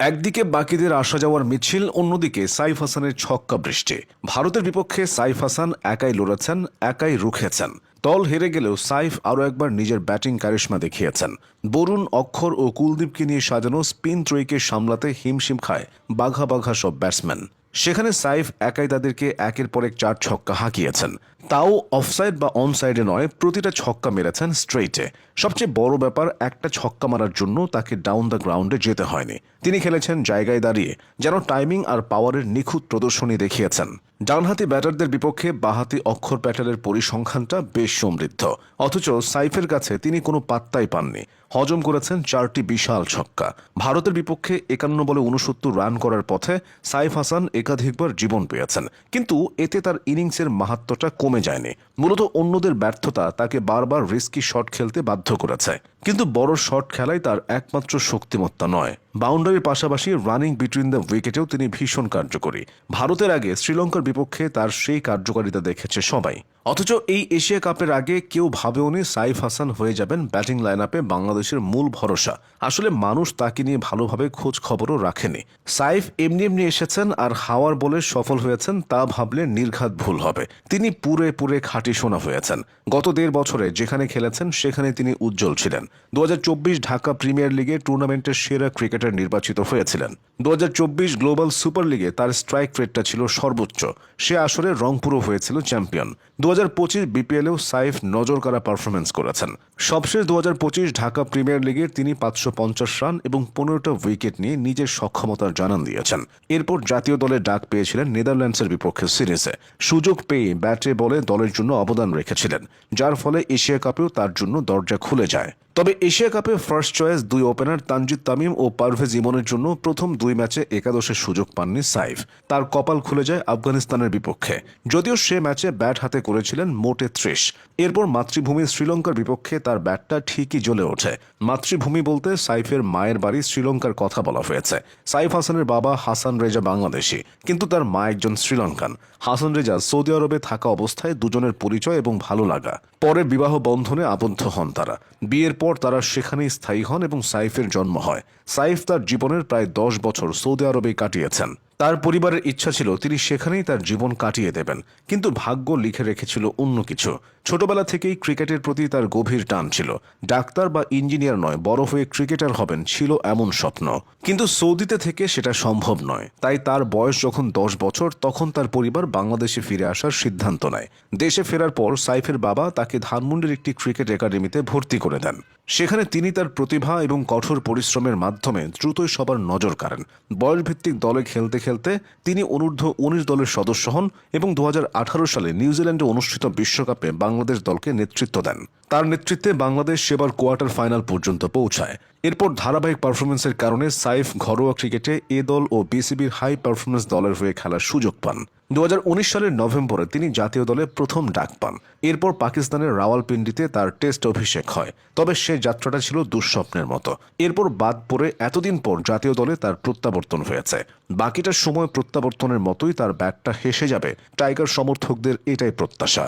একদিকে বাকিদের আসা যাওয়ার মিছিল, অন্যদিকে সাইফ হাসানের ছক্কা বৃষ্টি। ভারতের বিপক্ষে সাইফ হাসান একাই লড়েছেন, একাই রুখেছেন। দল হেরে গেলেও সাইফ আরও একবার নিজের ব্যাটিং কারিশমা দেখিয়েছেন। বরুণ, অক্ষর ও কুলদীপকে নিয়ে সাজানো স্পিন ত্রয়ীকে সামলাতে হিমশিম খায় বাঘা বাঘা সব ব্যাটসম্যান। সেখানে সাইফ একাই তাদেরকে একের পর এক চার ছক্কা হাঁকিয়েছেন। তাও অফসাইড বা অনসাইডে নয়, প্রতিটা ছক্কা মেরেছেন স্ট্রেইটে। সবচেয়ে বড় ব্যাপার, একটা ছক্কা মারার জন্য তাকে ডাউন দ্য গ্রাউন্ডে যেতে হয়নি। তিনি খেলেছেন জায়গায় দাঁড়িয়ে, যেন টাইমিং আর পাওয়ারের নিখুঁত প্রদর্শনী দেখিয়েছেন। ডানহাতি ব্যাটারদের বিপক্ষে বাহাতি অক্ষর প্যাটারের পরিসংখ্যানটা বেশ সমৃদ্ধ। অথচ সাইফের কাছে তিনি কোনো পাত্তাই পাননি। হজম করেছেন চারটি বিশাল ছক্কা। ভারতের বিপক্ষে একান্ন বলে উনসত্তর রান করার পথে সাইফ হাসান একাধিকবার জীবন পেয়েছেন। কিন্তু এতে তার ইনিংসের মাহাত্ম্যটা কমে যায়নি। মূলত অন্যদের ব্যর্থতা তাকে বারবার রিস্কি শট খেলতে বাধ্য করেছে। কিন্তু বড় শট খেলাই তার একমাত্র শক্তিমত্তা নয়। বাউন্ডারির পাশাপাশি রানিং বিটুইন দ্য উইকেটেও তিনি ভীষণ কার্যকরী। ভারতের আগে শ্রীলঙ্কার বিপক্ষে তার সেই কার্যকারিতা দেখেছে সবাই। অথচ এই এশিয়া কাপের আগে কেউ ভাবেওনি সাইফ হাসান হয়ে যাবেন ব্যাটিং লাইন আপে বাংলাদেশের মূল ভরসা। আসলে মানুষ তাকে নিয়ে ভালোভাবে খোঁজ খবরও রাখেনি। সাইফ এমনি এমনি এসেছেন আর হাওয়ার বলে সফল হয়েছেন তা ভাবলে নির্ঘাত ভুল হবে। তিনি পুরে পুরে খাঁটি সোনা হয়েছেন। গত দেড় বছরে যেখানে খেলেছেন সেখানে তিনি উজ্জ্বল ছিলেন। দু হাজার চব্বিশ ঢাকা প্রিমিয়ার লিগে টুর্নামেন্টের সেরা ক্রিকেটার নির্বাচিত হয়েছিলেন। দু হাজার চব্বিশ গ্লোবাল সুপার লিগে তার স্ট্রাইক রেটটা ছিল সর্বোচ্চ। সে আসরে রংপুরও হয়েছিল চ্যাম্পিয়ন। দু হাজার পঁচিশ বিপিএলেও সাইফ নজর করা পারফরমেন্স করেছেন। সবশেষ দু হাজার পঁচিশ ঢাকা প্রিমিয়ার লিগে তিনি পাঁচশো পঞ্চাশ রান এবং পনেরোটা উইকেট নিয়ে নিজের সক্ষমতার জানান দিয়েছেন। এরপর জাতীয় দলে ডাক পেয়েছিলেন নেদারল্যান্ডসের বিপক্ষে সিরিজে। সুযোগ পেয়ে ব্যাটে বলে দলের জন্য অবদান রেখেছিলেন, যার ফলে এশিয়া কাপেও তার জন্য দরজা খুলে যায়। তবে এশিয়া কাপে ফার্স্ট চয়েস দুই ওপেনার তানজিদ তামিম ও পারভেজ ইমনের জন্য প্রথম দুই ম্যাচে একাদশের সুযোগ পাননি সাইফ। তার কপাল খুলে যায় আফগানিস্তানের বিপক্ষে। যদিও সে ম্যাচে ব্যাট হাতে করেছিলেন মোটে ত্রিশ। এরপর মাতৃভূমি শ্রীলঙ্কার বিপক্ষে তার ব্যাটটা ঠিকই জ্বলে ওঠে। মাতৃভূমি বলতে সাইফের মায়ের বাড়ি শ্রীলঙ্কার কথা বলা হয়েছে। সাইফ হাসানের বাবা হাসান রেজা বাংলাদেশি, কিন্তু তার মা একজন শ্রীলঙ্কান। হাসান রেজা সৌদি আরবে থাকা অবস্থায় দুজনের পরিচয় এবং ভালো লাগা। পরে বিবাহ বন্ধনে আবদ্ধ হন তারা। বিয়ের পর তারা সেখানেই স্থায়ী হন এবং সাইফের জন্ম হয়। সাইফ তার জীবনের প্রায় দশ বছর সৌদি আরবে কাটিয়েছেন। তার পরিবারের ইচ্ছা ছিল তিনি সেখানেই তার জীবন কাটিয়ে দেবেন, কিন্তু ভাগ্য লিখে রেখেছিল অন্য কিছু। ছোটবেলা থেকেই ক্রিকেটের প্রতি তার গভীর টান ছিল। ডাক্তার বা ইঞ্জিনিয়ার নয়, বড় হয়ে ক্রিকেটার হবেন ছিল এমন স্বপ্ন। কিন্তু সৌদিতে থেকে সেটা সম্ভব নয়। তাই তার বয়স যখন দশ বছর, তখন তার পরিবার বাংলাদেশে ফিরে আসার সিদ্ধান্ত নেয়। দেশে ফেরার পর সাইফের বাবা তাকে ধানমন্ডির একটি ক্রিকেট একাডেমিতে ভর্তি করে দেন। সেখানে তিনি তার প্রতিভা এবং কঠোর পরিশ্রমের মাধ্যমে দ্রুতই সবার নজর কাড়েন। বয়সভিত্তিক দলে খেলতে খেলতে তিনি অনূর্ধ্ব উনিশ দলের সদস্য হন এবং দু হাজার আঠারো সালে নিউজিল্যান্ডে অনুষ্ঠিত বিশ্বকাপে বাংলাদেশ দলকে নেতৃত্ব দেন। তার নেতৃত্বে বাংলাদেশ সেবার কোয়ার্টার ফাইনাল পর্যন্ত পৌঁছায়। এরপর ধারাবাহিক পারফরমেন্সের কারণে সাইফ ঘরোয়া ক্রিকেটে এ দল ও বিসিবির হাই পারফরমেন্স দলের হয়ে খেলার সুযোগ পান। দু হাজার উনিশ সালের নভেম্বরে তিনি জাতীয় দলে প্রথম ডাক পান। এরপর পাকিস্তানের রাওয়ালপিন্ডিতে তার টেস্ট অভিষেক হয়। তবে সে যাত্রাটা ছিল দুঃস্বপ্নের মতো। এরপর বাদ পড়ে এতদিন পর জাতীয় দলে তার প্রত্যাবর্তন হয়েছে। বাকিটা সময় প্রত্যাবর্তনের মতোই তার ব্যাটটা হেসে যাবে। টাইগার সমর্থকদের এটাই প্রত্যাশা।